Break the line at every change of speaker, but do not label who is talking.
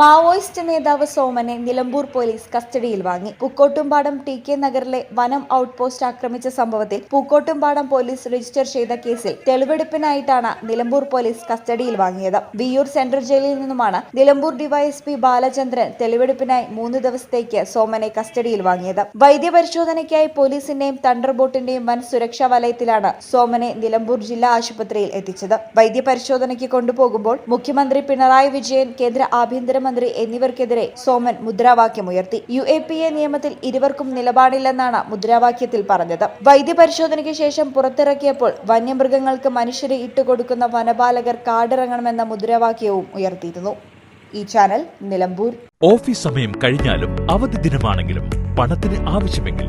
Maoist നേതാവ് സോമനെ Nilambur police കസ്റ്റഡിയിൽ വാങ്ങി. പൂക്കോട്ടുംപാടം ടി കെ നഗറിലെ വനം ഔട്ട് പോസ്റ്റ് ആക്രമിച്ച സംഭവത്തിൽ പൂക്കോട്ടുംപാടം പോലീസ് രജിസ്റ്റർ ചെയ്ത കേസിൽ തെളിവെടുപ്പിനായിട്ടാണ് നിലമ്പൂർ പോലീസ് കസ്റ്റഡിയിൽ വാങ്ങിയത്. വിയൂർ സെൻട്രൽ ജയിലിൽ നിന്നുമാണ് നിലമ്പൂർ ഡിവൈഎസ്പി ബാലചന്ദ്രൻ തെളിവെടുപ്പിനായി മൂന്ന് ദിവസത്തേക്ക് സോമനെ കസ്റ്റഡിയിൽ വാങ്ങിയത്. വൈദ്യപരിശോധനയ്ക്കായി പോലീസിന്റെയും തണ്ടർ ബോട്ടിന്റെയും വൻ സുരക്ഷാ വലയത്തിലാണ് സോമനെ നിലമ്പൂർ ജില്ലാ ആശുപത്രിയിൽ എത്തിച്ചത്. വൈദ്യപരിശോധനയ്ക്ക് കൊണ്ടുപോകുമ്പോൾ മുഖ്യമന്ത്രി പിണറായി വിജയൻ കേന്ദ്ര ആഭ്യന്തരമന്ത്രി എന്നിവർക്കെതിരെ സോമൻ മുദ്രാവാക്യമുയർത്തി യു എ പി എ നിയമത്തിൽ ഇരുവർക്കും നിലപാടില്ലെന്നാണ് മുദ്രാവാക്യത്തിൽ പറഞ്ഞത്. വൈദ്യപരിശോധനയ്ക്ക് ശേഷം പുറത്തിറക്കിയപ്പോൾ വന്യമൃഗങ്ങൾക്ക് മനുഷ്യരെ ഇട്ടുകൊടുക്കുന്ന വനപാലകർ കാടിറങ്ങണമെന്ന മുദ്രാവാക്യവും ഉയർത്തിയിരുന്നു. ഈ ചാനൽ നിലമ്പൂർ.
ഓഫീസ് സമയം കഴിഞ്ഞാലും അവധി ദിനമാണെങ്കിലും പണത്തിന് ആവശ്യമെങ്കിൽ